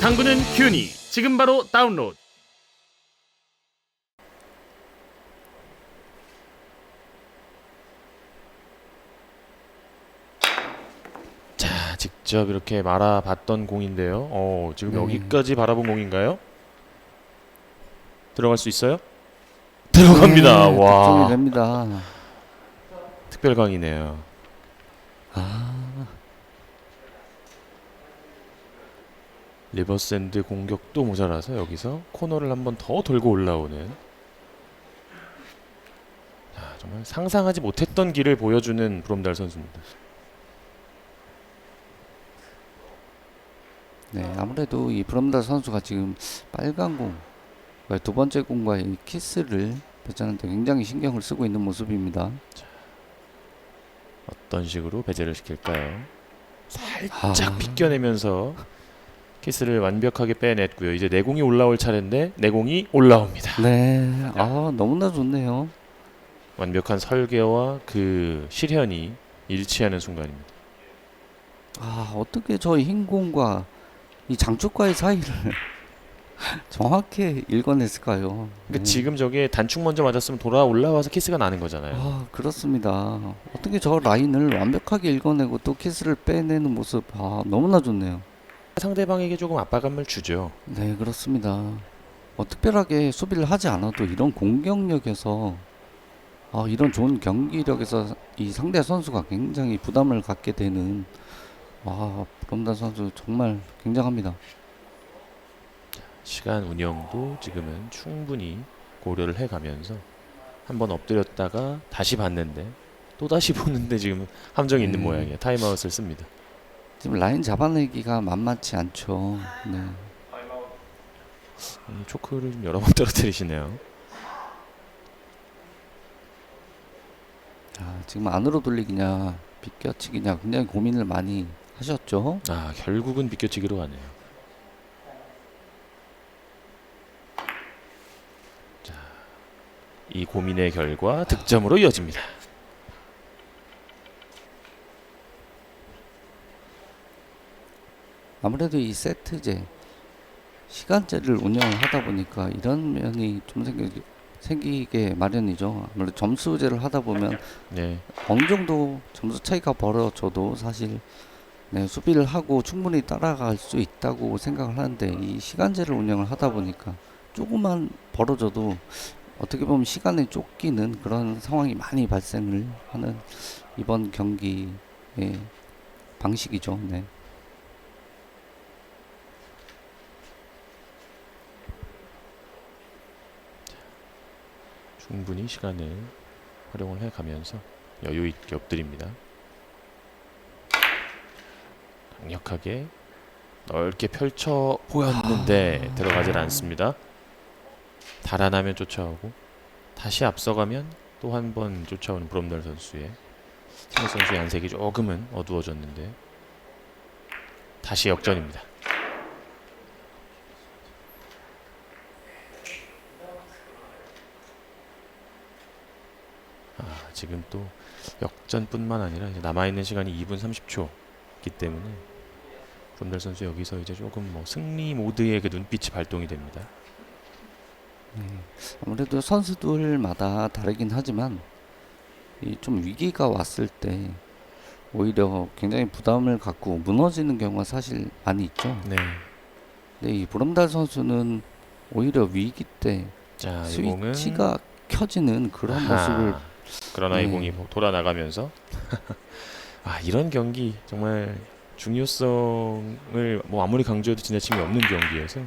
당구는 큐니 지금 바로 다운로드 자 직접 이렇게 말아봤던 공인데요 어 지금 네. 여기까지 바라본 공인가요? 들어갈 수 있어요? 들어갑니다 네, 와 득점이 됩니다. 특별강이네요 아, 리버샌드 공격도 모자라서 여기서 코너를 한번 더 돌고 올라오는 자, 정말 상상하지 못했던 길을 보여주는 브롬달 선수입니다. 네, 아무래도 이 브럼다 선수가 지금 빨간 공, 그러니까 두 번째 공과의 이 키스를 배치하는데 굉장히 신경을 쓰고 있는 모습입니다. 어떤 식으로 배제를 시킬까요? 살짝 아. 비껴내면서 키스를 완벽하게 빼냈고요. 이제 내공이 올라올 차례인데 내공이 올라옵니다. 네, 아 너무나 좋네요. 완벽한 설계와 그 실현이 일치하는 순간입니다. 아 어떻게 저 흰 공과 이 장축과의 사이를 정확히 읽어냈을까요? 그러니까 네. 지금 저게 단축 먼저 맞았으면 돌아 올라와서 키스가 나는 거잖아요. 아 그렇습니다. 어떻게 저 라인을 완벽하게 읽어내고 또 키스를 빼내는 모습 아 너무나 좋네요. 상대방에게 조금 압박감을 주죠. 네 그렇습니다. 뭐 특별하게 수비를 하지 않아도 이런 공격력에서 아, 이런 좋은 경기력에서 이 상대 선수가 굉장히 부담을 갖게 되는 아 브롬단 선수 정말 굉장합니다. 시간 운영도 지금은 충분히 고려를 해가면서 한번 엎드렸다가 다시 봤는데 또 다시 보는데 지금 함정이 있는 네. 모양이에요. 타임아웃을 씁니다. 지금 라인 잡아내기가 만만치 않죠. 네. 음, 초크를 좀 여러 번 떨어뜨리시네요. 아, 지금 안으로 돌리기냐 비껴치기냐 굉장히 고민을 많이 하셨죠. 아 결국은 비껴치기로 가네요. 자, 이 고민의 결과 득점으로 이어집니다. 아무래도 이 세트제 시간제를 운영을 하다 보니까 이런 면이 좀 생기, 생기게 마련이죠. 아무래도 점수제를 하다 보면 네, 어느 정도 점수 차이가 벌어져도 사실 네, 수비를 하고 충분히 따라갈 수 있다고 생각을 하는데 이 시간제를 운영을 하다 보니까 조금만 벌어져도 어떻게 보면 시간에 쫓기는 그런 상황이 많이 발생을 하는 이번 경기의 방식이죠. 네. 충분히 시간을 활용을 해가면서 여유 있게 엎드립니다. 강력하게 넓게 펼쳐 보였는데 들어가질 않습니다. 달아나면 쫓아오고 다시 앞서가면 또 한 번 쫓아오는 브롬달 선수의 스미스 선수의 안색이 조금은 어두워졌는데 다시 역전입니다. 아, 지금 또 역전뿐만 아니라 남아있는 시간이 2분 30초이기 때문에 브롬달 선수 여기서 이제 조금 뭐 승리 모드의 그 눈빛이 발동이 됩니다. 네. 아무래도 선수들마다 다르긴 하지만 이좀 위기가 왔을 때 오히려 굉장히 부담을 갖고 무너지는 경우가 사실 많이 있죠. 네. 근데 이 보름달 선수는 오히려 위기 때 자, 스위치가 켜지는 그런 아하. 모습을 그러나 이 네. 공이 돌아 나가면서 아 이런 경기 정말 중요성을 뭐 아무리 강조해도 지나침이 없는 경기여서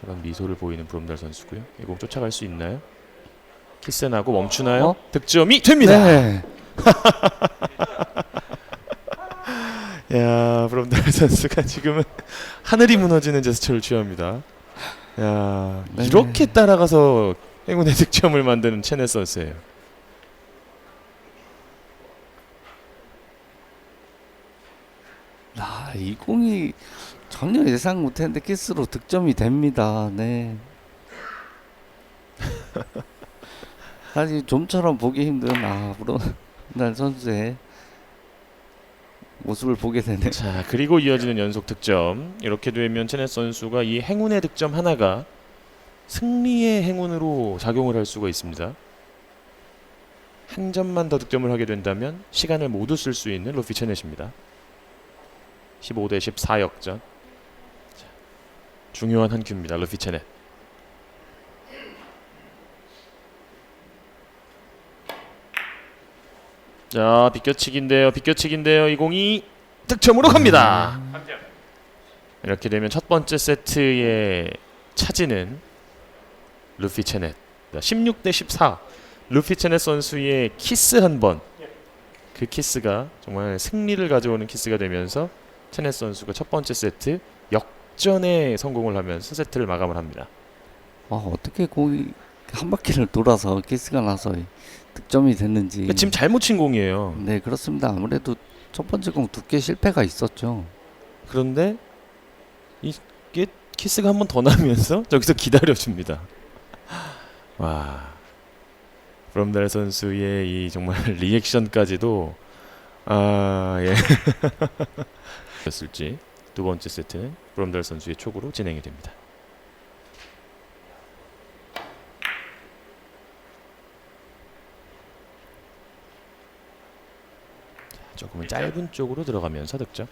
저런 미소를 보이는 브롬달 선수고요. 이 공 쫓아갈 수 있나요? 키스 나고 멈추나요? 어? 득점이 됩니다. 네. 야 브롬달 선수가 지금은 하늘이 무너지는 제스처를 취합니다. 야 네. 이렇게 따라가서 행운의 득점을 만드는 체네 선수예요. 아, 이 공이 전혀 예상 못했는데 키스로 득점이 됩니다. 네. 사실 좀처럼 보기 힘든 아, 브롬달 선수의 모습을 보게 되네. 자 그리고 이어지는 연속 득점 이렇게 되면 체넷 선수가 이 행운의 득점 하나가 승리의 행운으로 작용을 할 수가 있습니다. 한 점만 더 득점을 하게 된다면 시간을 모두 쓸 수 있는 루피 체넷입니다. 15대 14 역전. 자, 중요한 한 큐입니다. 루피 체넷. 자 비껴치기인데요. 비껴치기인데요. 이 공이 득점으로 갑니다. 이렇게 되면 첫 번째 세트에 차지는 루피 체넷 16대 14 루피 체넷 선수의 키스 한 번 그 키스가 정말 승리를 가져오는 키스가 되면서 체넷 선수가 첫 번째 세트 역전에 성공을 하면서 세트를 마감을 합니다. 와 어떻게 공이 한 바퀴를 돌아서 키스가 나서 이 득점이 됐는지. 그러니까 지금 잘못 친 공이에요. 네 그렇습니다. 아무래도 첫 번째 공 두께 실패가 있었죠. 그런데 이게 키스가 한 번 더 나면서 저기서 기다려줍니다. 와, 브롬달 선수의 이 정말 리액션까지도 아 예. 였을지 두 번째 세트는 브롬달 선수의 촉으로 진행이 됩니다. 자, 조금은 짧은 쪽으로 들어가면서 득점.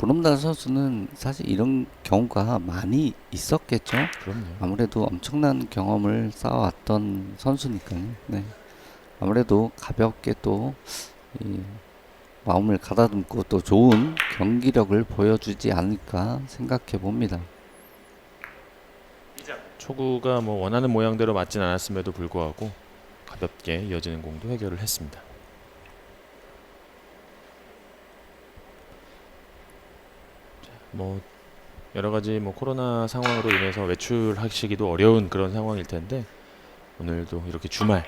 브롬달 선수는 사실 이런 경우가 많이 있었겠죠. 그럼요. 아무래도 엄청난 경험을 쌓아왔던 선수니까요. 네. 아무래도 가볍게 또 이, 마음을 가다듬고 또 좋은 경기력을 보여주지 않을까 생각해 봅니다. 초구가 뭐 원하는 모양대로 맞진 않았음에도 불구하고 가볍게 이어지는 공도 해결을 했습니다. 뭐 여러 가지 뭐 코로나 상황으로 인해서 외출하시기도 어려운 그런 상황일 텐데 오늘도 이렇게 주말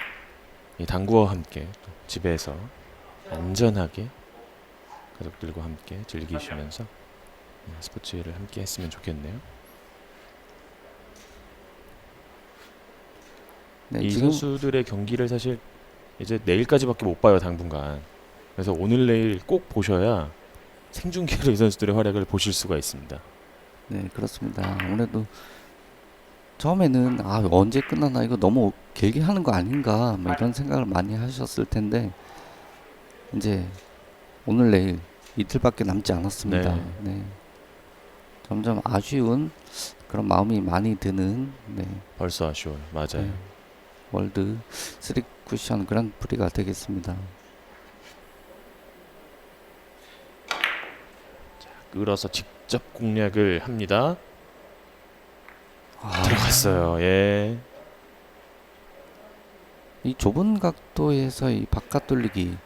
이 당구와 함께 또 집에서 안전하게 가족들과 함께 즐기시면서 음, 스포츠를 함께 했으면 좋겠네요. 네, 이 지금 선수들의 경기를 사실 이제 내일까지밖에 못 봐요 당분간. 그래서 오늘 내일 꼭 보셔야 생중계로 이 선수들의 활약을 보실 수가 있습니다. 네 그렇습니다. 아무래도 처음에는 아 언제 끝나나 이거 너무 길게 하는 거 아닌가 뭐 이런 생각을 많이 하셨을 텐데 이제 오늘 내일 이틀밖에 남지 않았습니다. 네. 네. 점점 아쉬운 그런 마음이 많이 드는 네, 벌써 아쉬워요. 맞아요. 네. 월드 쓰리 쿠션 그랑프리가 되겠습니다. 끌어서 직접 공략을 합니다. 아, 들어갔어요. 예. 이 좁은 각도에서 이 바깥 돌리기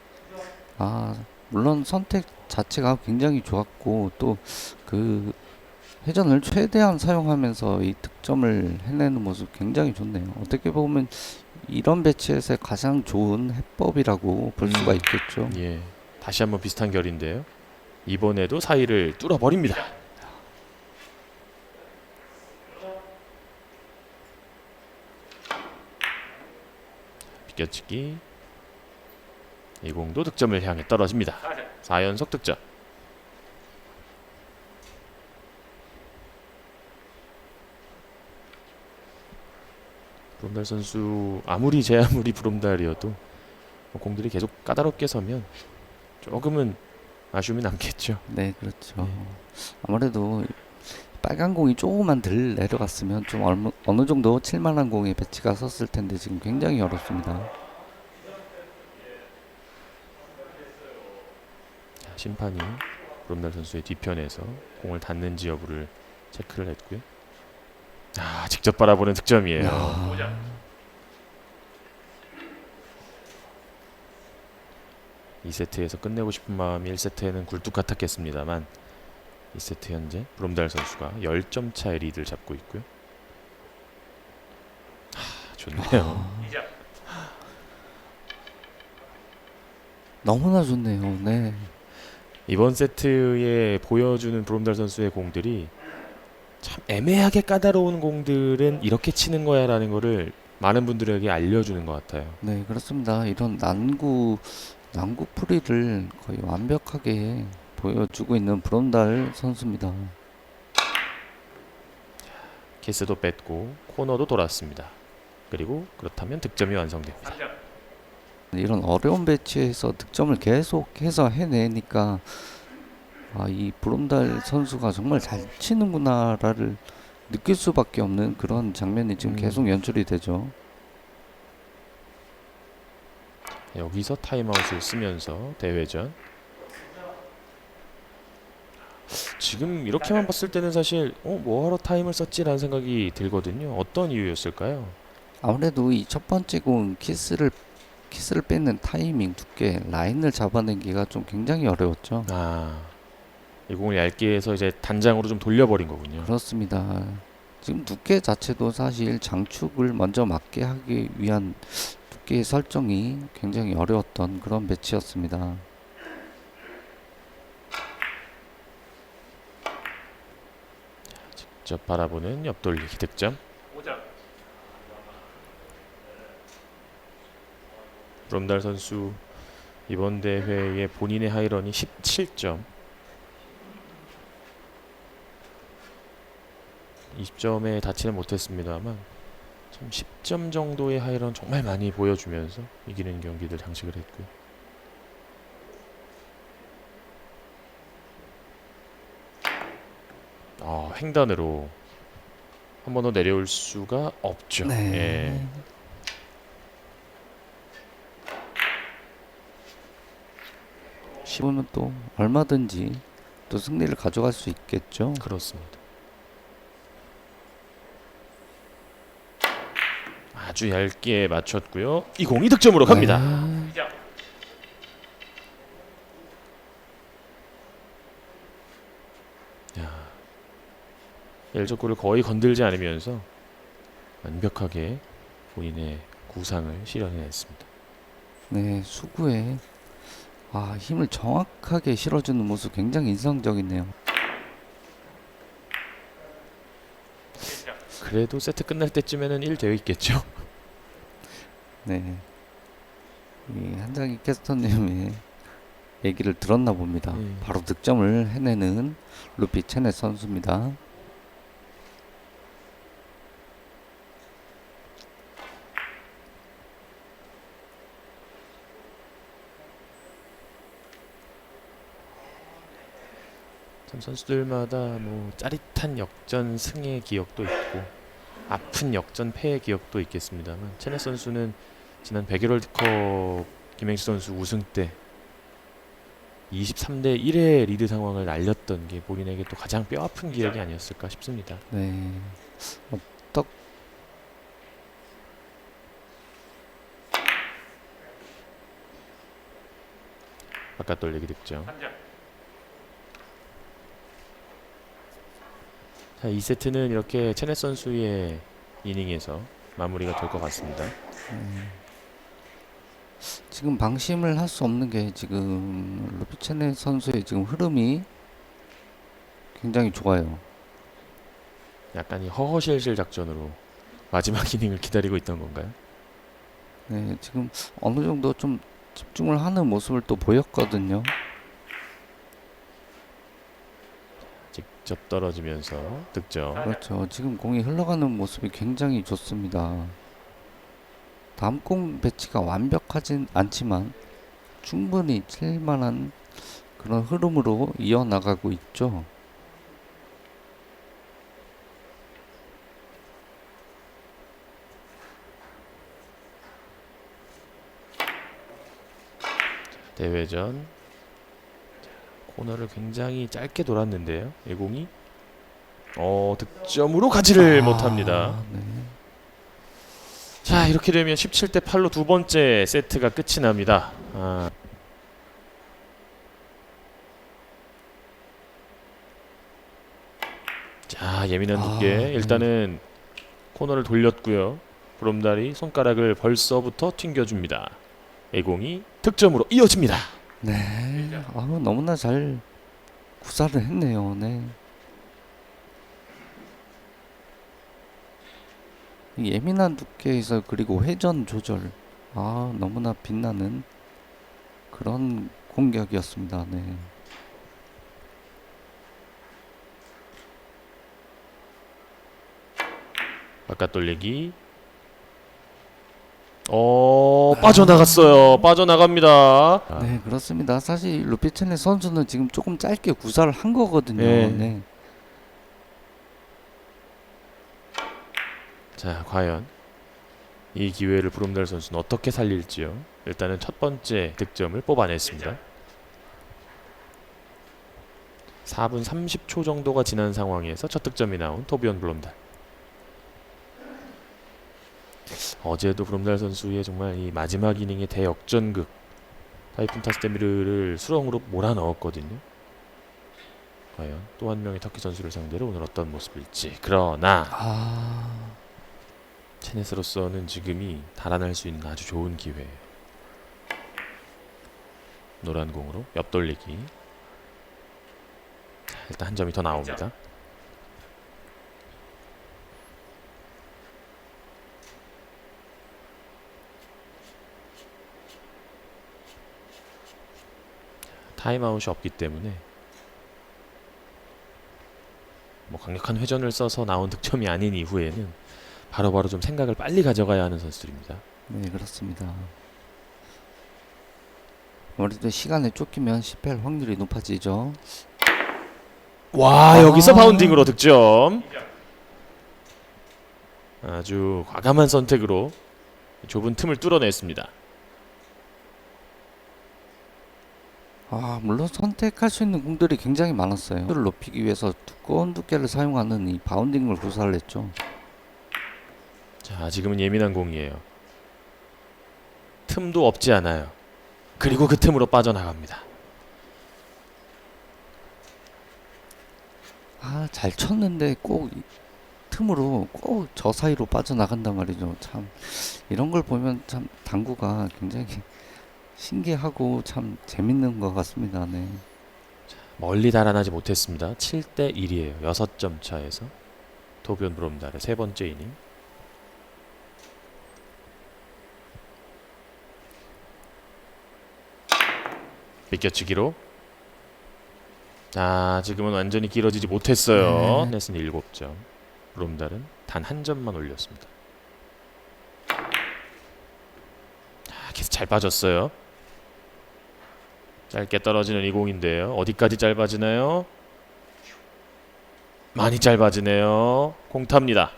아 물론 선택 자체가 굉장히 좋았고 또 그 회전을 최대한 사용하면서 이 득점을 해내는 모습 굉장히 좋네요. 어떻게 보면 이런 배치에서 가장 좋은 해법이라고 볼 수가 음. 있겠죠. 예. 다시 한번 비슷한 결인데요. 이번에도 사이를 뚫어 버립니다. 비껴치기. 이 공도 득점을 향해 떨어집니다. 4연속 득점. 브롬달 선수 아무리 제 아무리 브롬달이어도 뭐 공들이 계속 까다롭게 서면 조금은 아쉬움이 남겠죠. 네, 그렇죠. 네. 아무래도 빨간 공이 조금만 덜 내려갔으면 좀 얼마, 어느 정도 칠만한 공에 배치가 섰을 텐데 지금 굉장히 어렵습니다. 자, 심판이 브롬달 선수의 뒤편에서 공을 닿는지 여부를 체크를 했고요. 아, 직접 바라보는 득점이에요. 야, 이 세트에서 끝내고 싶은 마음이 1세트에는 굴뚝 같았겠습니다만 2세트 현재 브롬달 선수가 10점 차의 리드를 잡고 있고요. 하, 좋네요. 너무나 좋네요. 네. 이번 세트에 보여주는 브롬달 선수의 공들이 참 애매하게 까다로운 공들은 이렇게 치는 거야라는 거를 많은 분들에게 알려주는 것 같아요. 네, 그렇습니다. 이런 난구 난구 풀이를 거의 완벽하게 보여주고 있는 브론달 선수입니다. 키스도 뺐고 코너도 돌았습니다. 그리고 그렇다면 득점이 완성됩니다. 이런 어려운 배치에서 득점을 계속해서 해내니까 아, 이 브론달 선수가 정말 잘 치는구나를 느낄 수밖에 없는 그런 장면이 지금 음. 계속 연출이 되죠. 여기서 타임아웃을 쓰면서 대회전. 지금 이렇게만 봤을 때는 사실 어, 뭐하러 타임을 썼지라는 생각이 들거든요. 어떤 이유였을까요? 아무래도 이 첫 번째 공 키스를 키스를 뺏는 타이밍 두께 라인을 잡아내기가 좀 굉장히 어려웠죠. 아, 이 공을 얇게 해서 이제 단장으로 좀 돌려버린 거군요. 그렇습니다. 지금 두께 자체도 사실 장축을 먼저 맞게 하기 위한 두께의 설정이 굉장히 어려웠던 그런 배치였습니다. 직접 바라보는 옆돌리기 득점. 브롬달 선수 이번 대회에 본인의 하이런이 17점. 20점에 닿지는 못했습니다만 좀 10점 정도의 하이런 정말 많이 보여주면서 이기는 경기들 장식을 했고요. 아, 횡단으로 한 번 더 내려올 수가 없죠. 네. 예. 시보면 또 얼마든지 또 승리를 가져갈 수 있겠죠. 그렇습니다. 아주 얇게 맞췄고요. 이 공이 득점으로 갑니다. 네. 야, 엘조골을 거의 건들지 않으면서 완벽하게 본인의 구상을 실현해냈습니다. 네, 수구에 아, 힘을 정확하게 실어주는 모습 굉장히 인상적이네요. 그래도 세트 끝날 때쯤에는 1 되어 있겠죠. 네. 이 한장희 캐스터님의 얘기를 들었나 봅니다. 음. 바로 득점을 해내는 루피 체넷 선수입니다. 참 선수들마다 뭐 짜릿한 역전 승의 기억도 있고 아픈 역전 패의 기억도 있겠습니다만 체넷 선수는 지난 백일 월드컵 김행수 선수 우승 때 23대 1의 리드 상황을 날렸던 게 본인에게 또 가장 뼈 아픈 기억이 아니었을까 싶습니다. 네. 어떡 바깥 돌리기 득점. 자, 2세트는 이렇게 체넷 선수의 이닝에서 마무리가 될 것 같습니다. 지금 방심을 할 수 없는 게 지금 루피 체넷 선수의 지금 흐름이 굉장히 좋아요. 약간 이 허허실실 작전으로 마지막 이닝을 기다리고 있던 건가요? 네, 지금 어느 정도 좀 집중을 하는 모습을 또 보였거든요. 직접 떨어지면서 득점. 그렇죠. 지금 공이 흘러가는 모습이 굉장히 좋습니다. 다음 공 배치가 완벽하진 않지만 충분히 칠만한 그런 흐름으로 이어나가고 있죠. 대회전. 자, 코너를 굉장히 짧게 돌았는데요. 이 공이 어 득점으로 가지를 아, 못합니다. 네. 자 이렇게 되면 17대 8로 두 번째 세트가 끝이 납니다. 아. 자 예민한 아, 두께 네. 일단은 코너를 돌렸고요. 브롬달이 손가락을 벌써부터 튕겨줍니다. 애공이 득점으로 이어집니다. 네. 아, 너무나 잘 구사를 했네요. 네. 예민한 두께에서 그리고 회전 조절 아 너무나 빛나는 그런 공격이었습니다. 네. 바깥 돌리기. 어 빠져나갔어요. 빠져나갑니다. 아, 네 그렇습니다. 사실 루피체네 선수는 지금 조금 짧게 구사를 한 거거든요. 네. 네. 자 과연 이 기회를 브롬달 선수는 어떻게 살릴지요. 일단은 첫 번째 득점을 뽑아냈습니다. 4분 30초 정도가 지난 상황에서 첫 득점이 나온 토비언 브롬달. 어제도 브롬달 선수의 정말 이 마지막 이닝의 대역전극 타이푼 타스테미르를 수렁으로 몰아넣었거든요. 과연 또 한 명의 터키 선수를 상대로 오늘 어떤 모습일지. 그러나 아 체네스로서는 지금이 달아날 수 있는 아주 좋은 기회. 노란 공으로 옆 돌리기. 자, 일단 한 점이 더 나옵니다. 타임아웃이 없기 때문에 뭐 강력한 회전을 써서 나온 득점이 아닌 이후에는 바로바로 좀 생각을 빨리 가져가야 하는 선수들입니다. 네, 그렇습니다. 아무래도 시간에 쫓기면 실패할 확률이 높아지죠. 와 아. 여기서 바운딩으로 득점. 아주 과감한 선택으로 좁은 틈을 뚫어냈습니다. 아, 물론 선택할 수 있는 공들이 굉장히 많았어요. 를 높이기 위해서 두꺼운 두께를 사용하는 이 바운딩을 구사를 했죠. 자 지금은 예민한 공이에요. 틈도 없지 않아요. 그리고 그 틈으로 빠져나갑니다. 아, 잘 쳤는데 꼭이 틈으로 꼭 저 사이로 빠져나간단 말이죠. 참 이런 걸 보면 참 당구가 굉장히 신기하고 참 재밌는 것 같습니다. 네. 멀리 달아나지 못했습니다. 7대 1이에요. 6점 차에서 토비온 브롬달의 세 번째 이닝. 비껴치기로 아 지금은 완전히 길어지지 못했어요. 네. 넷은 7점. 브롬달은 단 한 점만 올렸습니다. 아, 계속 잘 빠졌어요. 짧게 떨어지는 이 공인데요. 어디까지 짧아지나요? 많이 짧아지네요. 공 탑니다.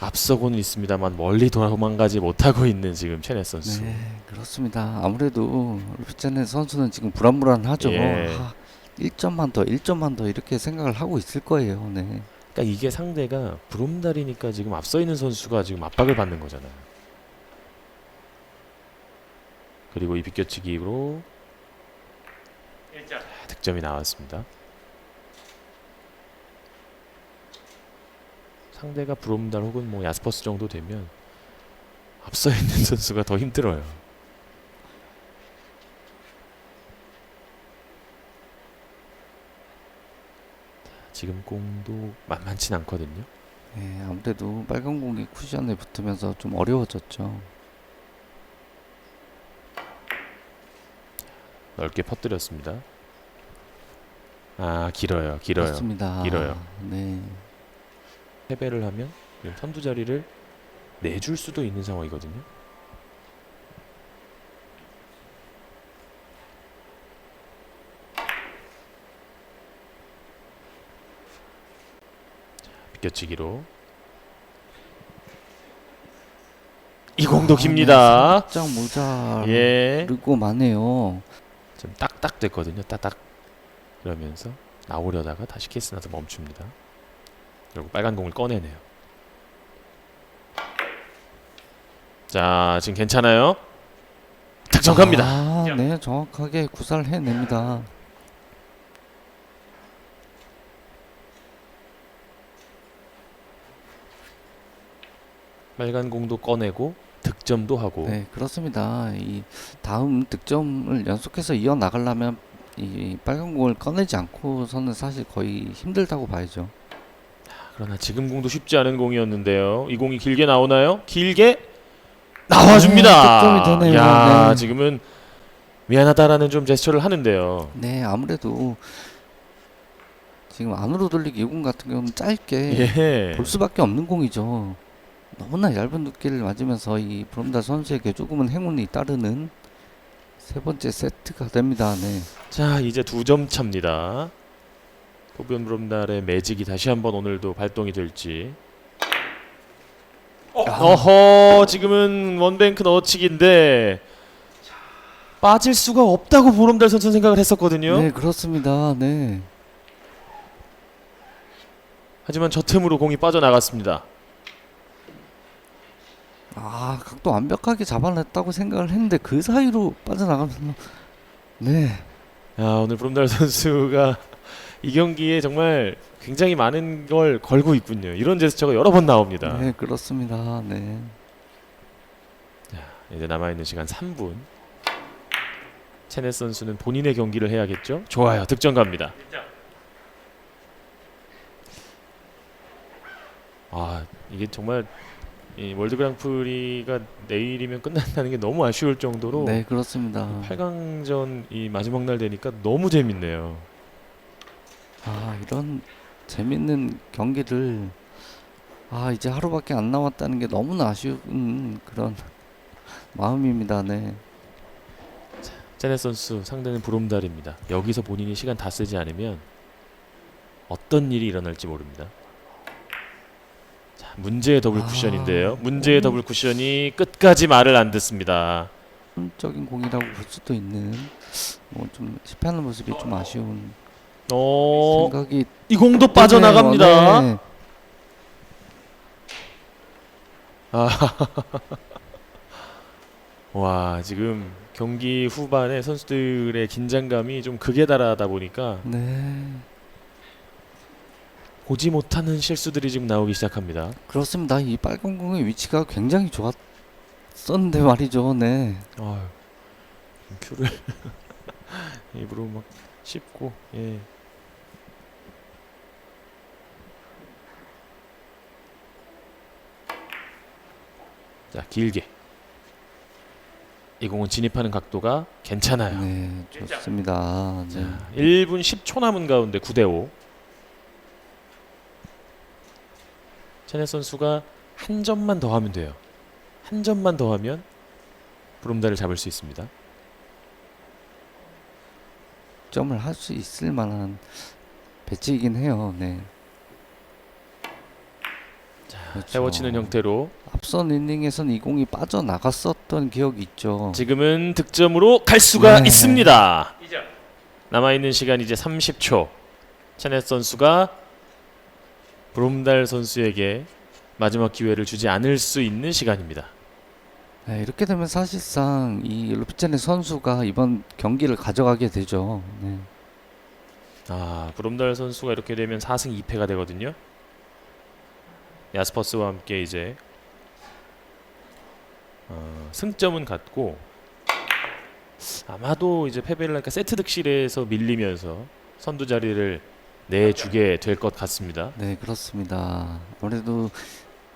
앞서고는 있습니다만 멀리 도망가지 못하고 있는 지금 체네 선수. 네, 그렇습니다. 아무래도 루피체네 선수는 지금 불안불안하죠. 예. 아, 1점만 더, 1점만 더 이렇게 생각을 하고 있을 거예요. 네. 그러니까 이게 상대가 브롬달이니까 지금 앞서 있는 선수가 지금 압박을 받는 거잖아요. 그리고 이 비껴치기로 아, 득점이 나왔습니다. 상대가 브롬달 혹은 뭐 야스퍼스 정도 되면 앞서 있는 선수가 더 힘들어요. 지금 공도 만만치 않거든요. 네, 아무래도 빨간 공이 쿠션에 붙으면서 좀 어려워졌죠. 넓게 퍼뜨렸습니다. 아 길어요, 길어요. 그렇습니다. 길어요. 네. 패배를 하면 그냥 선두 자리를 내줄 수도 있는 상황이거든요. 자, 비껴치기로 이 공도 깁니다. 아, 네, 살짝 모자 예, 르고 마네요. 좀 딱딱 됐거든요. 딱딱 그러면서 나오려다가 다시 케이스 나서 멈춥니다. 그리고 빨간 공을 꺼내네요. 자, 지금 괜찮아요? 득점 갑니다. 아, 네, 정확하게 구사를 해냅니다. 빨간 공도 꺼내고 득점도 하고 네, 그렇습니다. 이 다음 득점을 연속해서 이어 나가려면 이 빨간 공을 꺼내지 않고서는 사실 거의 힘들다고 봐야죠. 그러나 지금 공도 쉽지 않은 공이었는데요. 이 공이 길게 나오나요? 길게 나와줍니다. 네, 되네요. 야, 네. 지금은 미안하다라는 좀 제스처를 하는데요. 네, 아무래도 지금 안으로 돌리기 이공 같은 경우는 짧게 예. 볼 수밖에 없는 공이죠. 너무나 얇은 두께를 맞으면서 이 브롬다 선수에게 조금은 행운이 따르는 세 번째 세트가 됩니다. 네. 자, 이제 두 점 차입니다. 토비온 브롬달의 매직이 다시 한번 오늘도 발동이 될지. 어 허, 지금은 원뱅크 넣어치기인데 빠질 수가 없다고 보름달 선수 는 생각을 했었거든요. 네, 그렇습니다. 네. 하지만 저 틈으로 공이 빠져나갔습니다. 아, 각도 완벽하게 잡아냈다고 생각을 했는데 그 사이로 빠져나가면서 네. 야, 오늘 브롬달 선수가 이 경기에 정말 굉장히 많은 걸 걸고 있군요. 이런 제스처가 여러 번 나옵니다. 네, 그렇습니다. 네. 이제 남아 있는 시간 3분. 체넷 선수는 본인의 경기를 해야겠죠. 좋아요. 득점 갑니다. 아, 이게 정말 이 월드 그랑프리가 내일이면 끝난다는 게 너무 아쉬울 정도로 네, 그렇습니다. 8강전 이 마지막 날 되니까 너무 재밌네요. 아, 이런 재밌는 경기를 아, 이제 하루밖에 안 남았다는 게 너무나 아쉬운 그런 마음입니다. 네. 체넷 선수 상대는 브롬달입니다. 여기서 본인이 시간 다 쓰지 않으면 어떤 일이 일어날지 모릅니다. 자, 문제의 더블 아, 쿠션인데요. 문제의 오. 더블 쿠션이 끝까지 말을 안 듣습니다. 적인 공이라고 볼 수도 있는 뭐 좀 실패하는 모습이 좀 아쉬운 어, 생각이 이 공도 빠져나갑니다. 네. 와, 지금 경기 후반에 선수들의 긴장감이 좀 극에 달하다 보니까 네. 보지 못하는 실수들이 지금 나오기 시작합니다. 그렇습니다. 이 빨간 공의 위치가 굉장히 좋았었는데 말이죠. 네. 아유, 큐를 입으로 막 씹고 예. 자 길게 이 공은 진입하는 각도가 괜찮아요. 네, 좋습니다. 네. 자, 1분 10초 남은 가운데 9대 5. 체네 선수가 한 점만 더 하면 돼요. 한 점만 더 하면 브롬달을 잡을 수 있습니다. 점을 할 수 있을 만한 배치이긴 해요. 네. 그렇죠. 세워치는 형태로 앞선 이닝에선 이 공이 빠져나갔었던 기억이 있죠. 지금은 득점으로 갈 수가 네. 있습니다. 남아 있는 시간 이제 30초. 체넷 선수가 브롬달 선수에게 마지막 기회를 주지 않을 수 있는 시간입니다. 네, 이렇게 되면 사실상 이 루피체네 선수가 이번 경기를 가져가게 되죠. 네. 아, 브롬달 선수가 이렇게 되면 4승 2패가 되거든요. 야스퍼스와 함께 이제 어, 승점은 같고 아마도 이제 패배를 하니까 세트 득실에서 밀리면서 선두 자리를 내주게 될 것 같습니다. 네, 그렇습니다. 아무래도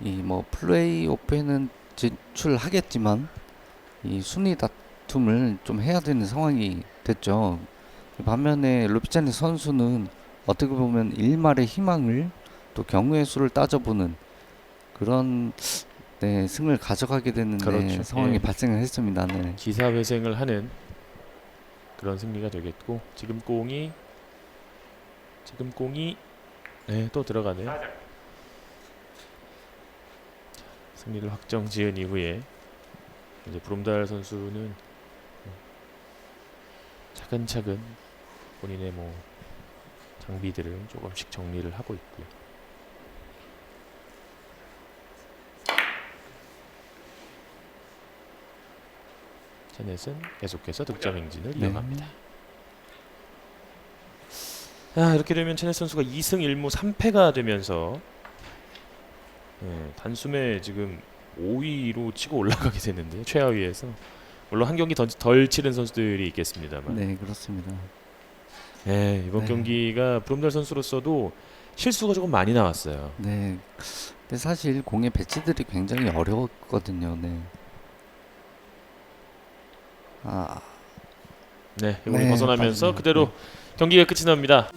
이 뭐 플레이오프에는 진출하겠지만 이 순위 다툼을 좀 해야 되는 상황이 됐죠. 반면에 루피차니 선수는 어떻게 보면 일말의 희망을 또 경우의 수를 따져보는 그런 네, 승을 가져가게 되는 네, 그렇죠. 상황이 예. 발생을 했습니다. 네. 기사 회생을 하는 그런 승리가 되겠고 지금 공이 지금 공이 네, 또 들어가네요. 승리를 확정 지은 이후에 이제 브롬달 선수는 차근차근 본인의 뭐 장비들을 조금씩 정리를 하고 있고요. 제넷은 계속해서 득점 행진을 네. 이어갑니다. 자, 이렇게 되면 체넷 선수가 2승 1무 3패가 되면서 예, 단숨에 지금 5위로 치고 올라가게 됐는데 최하위에서 물론 한 경기 더, 덜 치른 선수들이 있겠습니다만 네, 그렇습니다. 네, 이번 네. 경기가 브롬달 선수로서도 실수가 조금 많이 나왔어요. 네. 근데 사실 공의 배치들이 굉장히 어려웠거든요. 네. 아, 네, 이공이 네, 벗어나면서 빠지네요. 그대로 경기가 끝이 납니다.